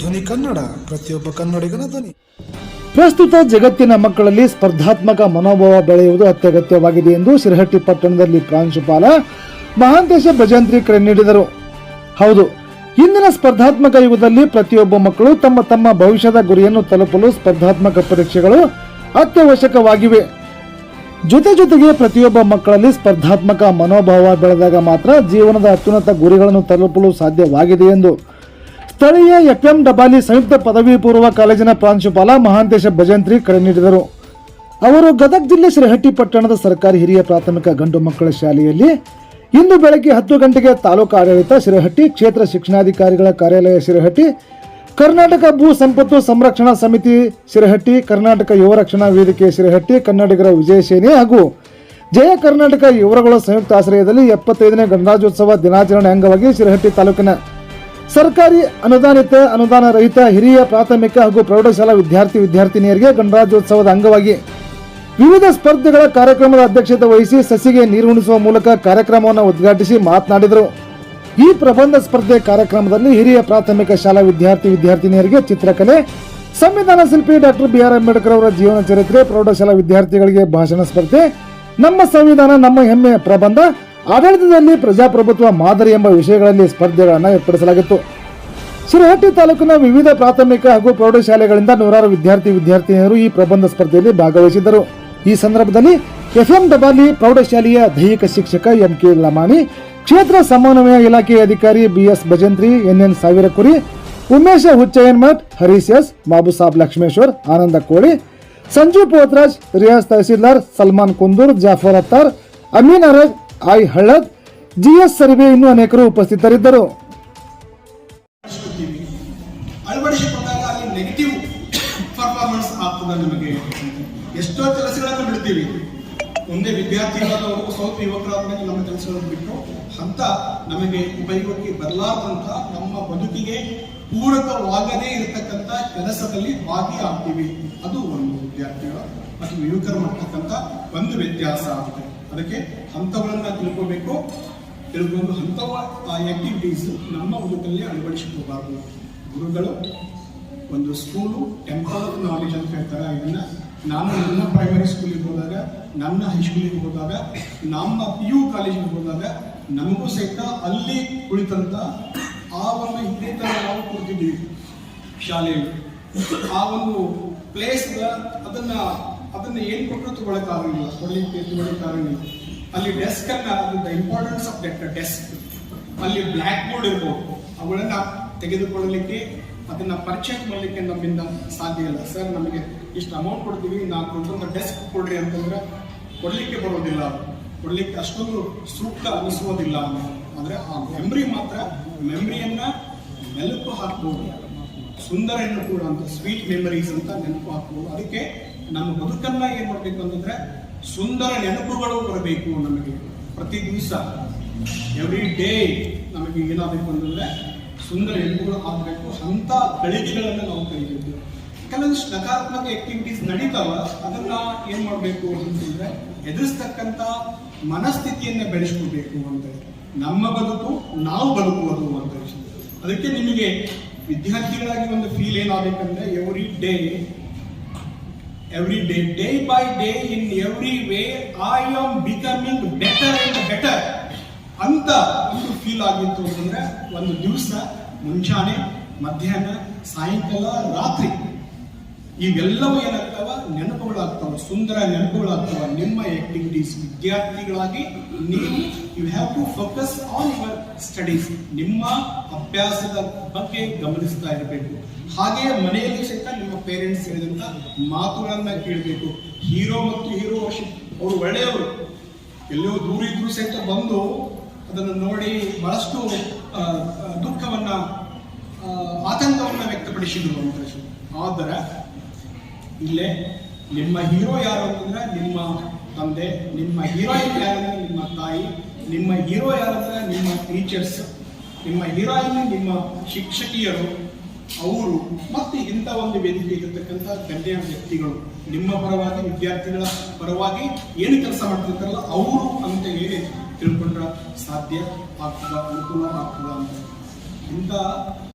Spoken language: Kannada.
ಧ್ವನಿ ಕನ್ನಡ, ಪ್ರತಿಯೊಬ್ಬ ಕನ್ನಡಿಗನ ಧ್ವನಿ. ಪ್ರಸ್ತುತ ಜಗತ್ತಿನ ಮಕ್ಕಳಲ್ಲಿ ಸ್ಪರ್ಧಾತ್ಮಕ ಮನೋಭಾವ ಬೆಳೆಯುವುದು ಅತ್ಯಗತ್ಯವಾಗಿದೆ ಎಂದು ಶಿರಹಟ್ಟಿ ಪಟ್ಟಣದಲ್ಲಿ ಪ್ರಾಂಶುಪಾಲ ಮಹಾಂತೇಶ ಭಜಂತ್ರಿ ಕರೆ ನೀಡಿದರು. ಹೌದು, ಇಂದಿನ ಸ್ಪರ್ಧಾತ್ಮಕ ಯುಗದಲ್ಲಿ ಪ್ರತಿಯೊಬ್ಬ ಮಕ್ಕಳು ತಮ್ಮ ತಮ್ಮ ಭವಿಷ್ಯದ ಗುರಿಯನ್ನು ತಲುಪಲು ಸ್ಪರ್ಧಾತ್ಮಕ ಪರೀಕ್ಷೆಗಳು ಅತ್ಯವಶ್ಯಕವಾಗಿವೆ. ಜೊತೆ ಜೊತೆಗೆ ಪ್ರತಿಯೊಬ್ಬ ಮಕ್ಕಳಲ್ಲಿ ಸ್ಪರ್ಧಾತ್ಮಕ ಮನೋಭಾವ ಬೆಳೆದಾಗ ಮಾತ್ರ ಜೀವನದ ಅತ್ಯುನ್ನತ ಗುರಿಗಳನ್ನು ತಲುಪಲು ಸಾಧ್ಯವಾಗಿದೆ ಎಂದು ಸ್ಥಳೀಯ ಎಫ್ಎಂ ಡಬಾಲಿ ಸಂಯುಕ್ತ ಪದವಿ ಪೂರ್ವ ಕಾಲೇಜಿನ ಪ್ರಾಂಶುಪಾಲ ಮಹಾಂತೇಶ ಭಜಂತ್ರಿ ಕರೆ ನೀಡಿದರು. ಅವರು ಗದಗ ಜಿಲ್ಲೆ ಶ್ರೀಹಟ್ಟಿ ಪಟ್ಟಣದ ಸರ್ಕಾರಿ ಹಿರಿಯ ಪ್ರಾಥಮಿಕ ಗಂಡು ಮಕ್ಕಳ ಶಾಲೆಯಲ್ಲಿ ಇಂದು ಬೆಳಗ್ಗೆ ಹತ್ತು ಗಂಟೆಗೆ ತಾಲೂಕು ಆಡಳಿತ ಶಿರಹಟ್ಟಿ ಕ್ಷೇತ್ರ ಶಿಕ್ಷಣಾಧಿಕಾರಿಗಳ ಕಾರ್ಯಾಲಯ ಶಿರಹಟ್ಟಿ ಕರ್ನಾಟಕ ಭೂ ಸಂಪತ್ತು ಸಂರಕ್ಷಣಾ ಸಮಿತಿ ಶಿರಹಟ್ಟಿ ಕರ್ನಾಟಕ ಯುವ ರಕ್ಷಣಾ ವೇದಿಕೆ ಶಿರಹಟ್ಟಿ ಕನ್ನಡಿಗರ ವಿಜಯ ಸೇನೆ ಹಾಗೂ ಜಯ ಕರ್ನಾಟಕ ಯುವರಗಳ ಸಂಯುಕ್ತ ಆಶ್ರಯದಲ್ಲಿ ಎಪ್ಪತ್ತೈದನೇ ಗಣರಾಜ್ಯೋತ್ಸವ ದಿನಾಚರಣೆ ಅಂಗವಾಗಿ ಶಿರಹಟ್ಟಿ ತಾಲೂಕಿನ ಸರ್ಕಾರಿ ಅನುದಾನಿತ ಅನುದಾನ ರಹಿತ ಹಿರಿಯ ಪ್ರಾಥಮಿಕ ಹಾಗೂ ಪ್ರೌಢಶಾಲಾ ವಿದ್ಯಾರ್ಥಿ ವಿದ್ಯಾರ್ಥಿನಿಯರಿಗೆ ಗಣರಾಜ್ಯೋತ್ಸವದ ಅಂಗವಾಗಿ ವಿವಿಧ ಸ್ಪರ್ಧೆಗಳ ಕಾರ್ಯಕ್ರಮದ ಅಧ್ಯಕ್ಷತೆ ವಹಿಸಿ ಸಸಿಗೆ ನೀರುಣಿಸುವ ಮೂಲಕ ಕಾರ್ಯಕ್ರಮವನ್ನು ಉದ್ಘಾಟಿಸಿ ಮಾತನಾಡಿದರು. ಈ ಪ್ರಬಂಧ ಸ್ಪರ್ಧೆ ಕಾರ್ಯಕ್ರಮದಲ್ಲಿ ಹಿರಿಯ ಪ್ರಾಥಮಿಕ ಶಾಲಾ ವಿದ್ಯಾರ್ಥಿ ವಿದ್ಯಾರ್ಥಿನಿಯರಿಗೆ ಚಿತ್ರಕಲೆ, ಸಂವಿಧಾನ ಶಿಲ್ಪಿ ಡಾಕ್ಟರ್ ಬಿ ಆರ್ ಅಂಬೇಡ್ಕರ್ ಅವರ ಜೀವನ ಚರಿತ್ರೆ, ಪ್ರೌಢಶಾಲಾ ವಿದ್ಯಾರ್ಥಿಗಳಿಗೆ ಭಾಷಣ ಸ್ಪರ್ಧೆ, ನಮ್ಮ ಸಂವಿಧಾನ, ನಮ್ಮ ಹೆಮ್ಮೆ ಪ್ರಬಂಧ ಆಡಳಿತದಲ್ಲಿ ಪ್ರಜಾಪ್ರಭುತ್ವ ಮಾದರಿ ಎಂಬ ವಿಷಯಗಳಲ್ಲಿ ಸ್ಪರ್ಧೆಗಳನ್ನು ಏರ್ಪಡಿಸಲಾಗಿತ್ತು. ಶಿರಹಟ್ಟಿ ತಾಲೂಕಿನ ವಿವಿಧ ಪ್ರಾಥಮಿಕ ಹಾಗೂ ಪ್ರೌಢಶಾಲೆಗಳಿಂದ ನೂರಾರು ವಿದ್ಯಾರ್ಥಿ ವಿದ್ಯಾರ್ಥಿನಿಯರು ಈ ಪ್ರಬಂಧ ಸ್ಪರ್ಧೆಯಲ್ಲಿ ಭಾಗವಹಿಸಿದ್ದರು. ಈ ಸಂದರ್ಭದಲ್ಲಿ ಎಫ್ಎಂ ಡಬಾಲಿ ಪ್ರೌಢಶಾಲೆಯ ದೈಹಿಕ ಶಿಕ್ಷಕ ಎಂ ಕೆ ಲಮಾಣಿ, ಕ್ಷೇತ್ರ ಸಮನ್ವಯ ಇಲಾಖೆಯ ಅಧಿಕಾರಿ BS Bhajantri, NN Savirakuri, Umesha Huchayyanmath, Harish S Babusab Lakshmeshwar, Ananda Koli Sanjeev Potraj, Riyaz Tahsildar Salman Kundur, Jafar Attar, Ameen Arag I Hallad GS Sarve ಇನ್ನೂ ಅನೇಕರು ಉಪಸ್ಥಿತರಿದ್ದರು. ಅಳವಡಿಸಿಕೊಂಡಾಗ ನೆಗೆಟಿವ್ ಪರ್ಫಾರ್ಮೆನ್ಸ್ ಆಗ್ತದೆ ನಮಗೆ ಎಷ್ಟೋ ಕೆಲಸಗಳನ್ನು ಬಿಡ್ತೀವಿ. ಒಂದೇ ವಿದ್ಯಾರ್ಥಿಗಳಾದವರು ಸ್ವಲ್ಪ ಯುವಕರಾದ್ಮೇಲೆ ನಮ್ಮ ಕೆಲಸಗಳನ್ನು ಬಿಟ್ಟು ಅಂತ ನಮಗೆ ಉಪಯೋಗಕ್ಕೆ ಬರಲಾರ್ದಂತ ನಮ್ಮ ಬದುಕಿಗೆ ಪೂರಕವಾಗದೇ ಇರತಕ್ಕಂಥ ಕೆಲಸದಲ್ಲಿ ಭಾಗಿಯಾಗ್ತೀವಿ. ಅದು ಒಂದು ವಿದ್ಯಾರ್ಥಿಗಳ ಮತ್ತು ಯುವಕರು ಮಾಡ್ತಕ್ಕಂಥ ಒಂದು ವ್ಯತ್ಯಾಸ ಆಗುತ್ತೆ ಅದಕ್ಕೆ ಹಂತಗಳನ್ನು ತಿಳ್ಕೋಬೇಕು. ತಿಳ್ಕೊಂಡು ಹಂತವ ಆಕ್ಟಿವಿಟೀಸ್ ನಮ್ಮ ಬದುಕಲ್ಲಿ ಅಳವಡಿಸಿಕೋಬಾರದು ಗುರುಗಳು, ಒಂದು ಸ್ಕೂಲು ಟೆಂಪಲ್ ನಾಲೆಜ್ ಅಂತ ಹೇಳ್ತಾರೆ. ಇದನ್ನು ನಾನು ನನ್ನ ಪ್ರೈಮರಿ ಸ್ಕೂಲಿಗೆ ಹೋದಾಗ, ನನ್ನ ಹೈಸ್ಕೂಲಿಗೆ ಹೋದಾಗ, ನಮ್ಮ ಪಿ ಯು ಕಾಲೇಜಿಗೆ ಹೋದಾಗ, ನಮಗೂ ಸಹಿತ ಅಲ್ಲಿ ಕುಳಿತಂತ ಆ ಒಂದು ಇದೇ ನಾವು ಕೊಡ್ತಿದ್ದೀವಿ ಶಾಲೆಯಲ್ಲಿ. ಆ ಒಂದು ಪ್ಲೇಸ್ ಅದನ್ನ ಅದನ್ನ ಏನ್ ಕೊಟ್ಟರು ತಗೊಳಕ್ಕಾಗಲಿಲ್ಲ ಕೊಡ್ಲಿಕ್ಕೆ ತಗೊಳಕ್ಕಾಗಲಿಲ್ಲ ಅಲ್ಲಿ ಡೆಸ್ಕ್ ಅನ್ನ the importance of that desk ಅಲ್ಲಿ ಬ್ಲ್ಯಾಕ್ ಬೋರ್ಡ್ ಇರ್ಬೋದು. ಅವುಗಳನ್ನ ತೆಗೆದುಕೊಳ್ಳಲಿಕ್ಕೆ, ಅದನ್ನ ಪರ್ಚೇಸ್ ಮಾಡಲಿಕ್ಕೆ ನಮ್ಮಿಂದ ಸಾಧ್ಯ ಇಲ್ಲ. ಸರ್ ನಮಗೆ ಇಷ್ಟು ಅಮೌಂಟ್ ಕೊಡ್ತೀವಿ ನಾವು ಕೊಟ್ಟಂತ ಡೆಸ್ಕ್ ಕೊಡ್ರಿ ಅಂತಂದ್ರೆ ಕೊಡ್ಲಿಕ್ಕೆ ಬರೋದಿಲ್ಲ. ಕೊಡ್ಲಿಕ್ಕೆ ಅಷ್ಟೊಂದು ಸೂಕ್ತ ಅನಿಸೋದಿಲ್ಲ ಅಂದ್ರೆ ಆ ಮೆಮ್ರಿ ಮಾತ್ರ ಮೆಮ್ರಿಯನ್ನ ನೆಲಪು ಹಾಕ್ಬೋದು. ಸುಂದರ ಕೂಡ ಅಂತ ಸ್ವೀಟ್ ಮೆಮರೀಸ್ ಅಂತ ನೆನಪು ಹಾಕ್ಬೋದು. ಅದಕ್ಕೆ ನಮ್ಮ ಬದುಕನ್ನ ಏನ್ ಮಾಡ್ಬೇಕು ಅಂತಂದ್ರೆ ಸುಂದರ ನೆನಪುಗಳು ಬರಬೇಕು ನಮಗೆ ಪ್ರತಿ ದಿವಸ. ಎವ್ರಿ ಡೇ ನಮಗೆ ಏನಾಗಬೇಕು ಅಂತಂದ್ರೆ ಸುಂದರ ನೆನಪುಗಳು ಆಗಬೇಕು, ಅಂತ ಗಳಿಗೆಗಳನ್ನ ನಾವು ಕಲಿಬೇಕು. ಕೆಲವೊಂದಿಷ್ಟು ನಕಾರಾತ್ಮಕ ಆಕ್ಟಿವಿಟೀಸ್ ನಡೀತಾವ, ಅದನ್ನ ಏನ್ ಮಾಡ್ಬೇಕು ಅಂತಂದ್ರೆ ಎದುರಿಸ್ತಕ್ಕಂತ ಮನಸ್ಥಿತಿಯನ್ನ ಬೆಳೆಸ್ಕೊಳ್ಬೇಕು ಅಂತ. ನಮ್ಮ ಬದುಕು, ನಾವು ಬದುಕುವುದು ಅಂತ. ಅದಕ್ಕೆ ನಿಮಗೆ ವಿದ್ಯಾರ್ಥಿಗಳಾಗಿ ಒಂದು feel ಏನಾಗಬೇಕಂದ್ರೆ every day every day day by day in every way I am becoming better and better ಅಂತ ಒಂದು ಫೀಲ್ ಆಗಿತ್ತು ಅಂತಂದ್ರೆ ಒಂದು ದಿವಸ ಮುಂಚಾನೆ ಮಧ್ಯಾಹ್ನ, ಸಾಯಂಕಾಲ, ರಾತ್ರಿ. ಇವೆಲ್ಲವೂ ಏನಾಗ್ತಾವ? ನೆನಪುಗಳಾಗ್ತಾವ. ಸುಂದರ ನೆನಪುಗಳಾಗ್ತಾವ. ನಿಮ್ಮ ಆಕ್ಟಿವಿಟೀಸ್ ವಿದ್ಯಾರ್ಥಿಗಳಾಗಿ ನೀವು you have to focus on studies ನಿಮ್ಮ ಅಭ್ಯಾಸದ ಬಗ್ಗೆ ಗಮನಿಸ್ತಾ ಇರಬೇಕು. ಹಾಗೆಯೇ ಮನೆಯಲ್ಲಿ ಸಹಿತ ನಿಮ್ಮ ಪೇರೆಂಟ್ಸ್ ಹೇಳಿದಂತ ಮಾತುಗಳನ್ನ ಕೇಳಬೇಕು. ಹೀರೋ ಮತ್ತು ಹೀರೋ ಅವರು ಒಳ್ಳೆಯವರು. ಎಲ್ಲೋ ದೂರ ಇದ್ರು ಸಹಿತ ಬಂದು ಅದನ್ನು ನೋಡಿ ಬಹಳಷ್ಟು ದುಃಖವನ್ನ ಆತಂಕವನ್ನ ವ್ಯಕ್ತಪಡಿಸಿದ್ರು ಅಂತ ಆದರೆ, ಇಲ್ಲೇ ನಿಮ್ಮ ಹೀರೋ ಯಾರು ಅಂತಂದ್ರೆ ನಿಮ್ಮ ತಂದೆ, ನಿಮ್ಮ ಹೀರೋಯಿನ್ ಯಾರಂದ್ರೆ ನಿಮ್ಮ ತಾಯಿ ನಿಮ್ಮ ಹೀರೋ ಯಾರಂದ್ರೆ ನಿಮ್ಮ ಟೀಚರ್ಸ್ ನಿಮ್ಮ ಹೀರೋಯಿನ್ ನಿಮ್ಮ ಶಿಕ್ಷಕಿಯರು, ಅವರು ಮತ್ತು ಇಂಥ ಒಂದು ವೇದಿಕೆ ಇರತಕ್ಕಂಥ ಗಣ್ಯ ವ್ಯಕ್ತಿಗಳು. ನಿಮ್ಮ ಪರವಾಗಿ ವಿದ್ಯಾರ್ಥಿಗಳ ಪರವಾಗಿ ಏನು ಕೆಲಸ ಮಾಡ್ತಿರ್ತಾರಲ್ಲ, ಅವರು ಅಂತ ಹೇಳಿ ತಿಳ್ಕೊಂಡ್ರೆ ಸಾಧ್ಯ ಆಗ್ತದ, ಅನುಕೂಲ ಆಗ್ತದ ಅಂತ. ಇಂಥ